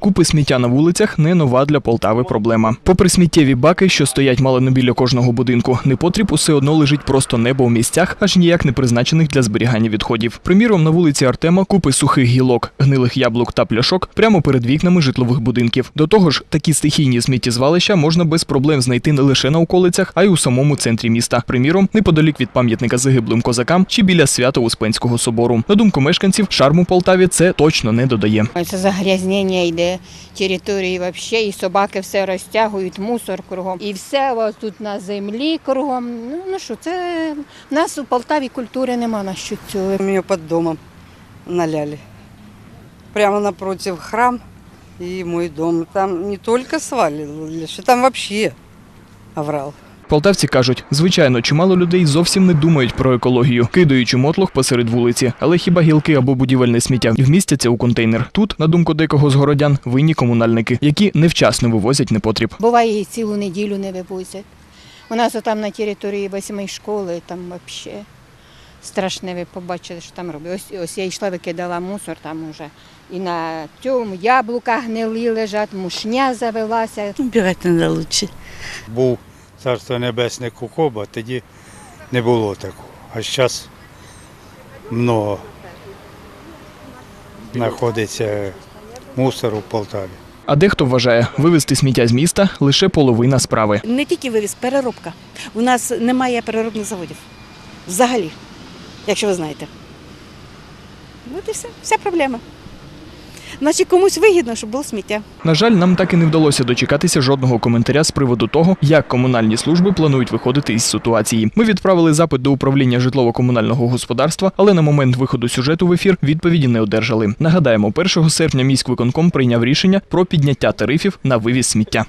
Купи сміття на вулицях не нова для Полтави проблема. Попри сміттєві баки, що стоять мало не біля кожного будинку, непотріб усе одно лежить просто небо у місцях, аж ніяк не призначених для зберігання відходів. Приміром, на вулиці Артема купи сухих гілок, гнилих яблук та пляшок прямо перед вікнами житлових будинків. До того ж, такі стихійні сміттєзвалища можна без проблем знайти не лише на околицях, а й у самому центрі міста. Приміром, неподалік від пам'ятника загиблим козакам чи біля Свято-Успенського собору. На думку мешканців, шарму Полтаві це точно не додає. Це загрязнення йде території взагалі, і собаки все розтягують, мусор кругом. І все тут на землі кругом. Ну, ну що, це в нас у Полтаві культури нема на що цього. У меня под домом наляли. Прямо напротив храм и мой дом. Там не только свалили, что там вообще оврал. Полтавці кажуть, звичайно, чимало людей зовсім не думають про екологію, кидаючи мотлох посеред вулиці. Але хіба гілки або будівельне сміття вмістяться у контейнер? Тут, на думку декого з городян, винні комунальники, які невчасно вивозять непотріб. Буває і цілу неділю не вивозять. У нас там на території восьмої школи, там взагалі страшне, ви побачили, що там роблять. Ось, ось я йшла, викидала мусор там уже. І на цьому яблука гнилі лежать, мушня завелася. Убирать надо лучше. був царство небесне Кукоба, тоді не було такого. А зараз много знаходиться мусору в Полтаві. А дехто вважає, вивезти сміття з міста лише половина справи. Не тільки вивіз, переробка. У нас немає переробних заводів. Взагалі, якщо ви знаєте. От і все, вся проблема. Значить, комусь вигідно, щоб було сміття. На жаль, нам так і не вдалося дочекатися жодного коментаря з приводу того, як комунальні служби планують виходити із ситуації. Ми відправили запит до управління житлово-комунального господарства, але на момент виходу сюжету в ефір відповіді не одержали. Нагадаємо, 1 серпня міськвиконком прийняв рішення про підняття тарифів на вивіз сміття.